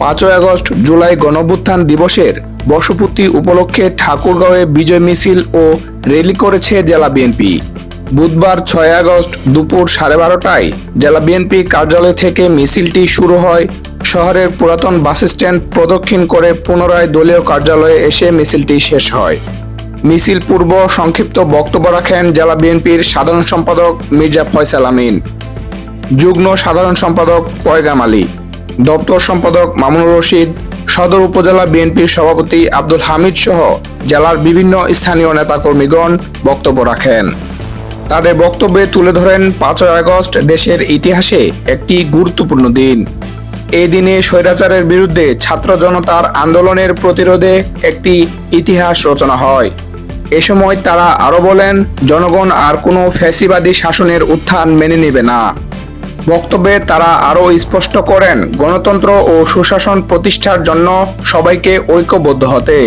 পাঁচই আগস্ট, জুলাই গণভ্যুত্থান দিবসের বর্ষপূর্তি উপলক্ষে ঠাকুরগাঁওয়ে বিজয় মিছিল ও র্যালি করেছে জেলা বিএনপি। বুধবার ছয় আগস্ট দুপুর সাড়ে বারোটায় জেলা বিএনপি কার্যালয় থেকে মিছিলটি শুরু হয়। শহরের পুরাতন বাস স্ট্যান্ড প্রদক্ষিণ করে পুনরায় দলীয় কার্যালয়ে এসে মিছিলটি শেষ হয়। মিছিল পূর্ব সংক্ষিপ্ত বক্তব্য রাখেন জেলা বিএনপির সাধারণ সম্পাদক মির্জা ফয়সাল আমিন। যুগ্ম সাধারণ সম্পাদক পয়গাম আলী, দপ্তর সম্পাদক মামুনুর রশিদ, সদর উপজেলা বিএনপির সভাপতি আব্দুল হামিদ সহ জেলার বিভিন্ন স্থানীয় নেতাকর্মীগণ বক্তব্য রাখেন। তাদের বক্তব্যে তুলে ধরেন পাঁচই আগস্ট দেশের ইতিহাসে একটি গুরুত্বপূর্ণ দিন। এই দিনে স্বৈরাচারের বিরুদ্ধে ছাত্র জনতার আন্দোলনের প্রতিরোধে একটি ইতিহাস রচনা হয়। এ সময় তারা আরও বলেন, জনগণ আর কোনো ফ্যাসিবাদী শাসনের উত্থান মেনে নেবে না। বক্তব্যে তারা আরও স্পষ্ট করেন গণতন্ত্র ও সুশাসন প্রতিষ্ঠার জন্য সবাইকে ঐক্যবদ্ধ হতে।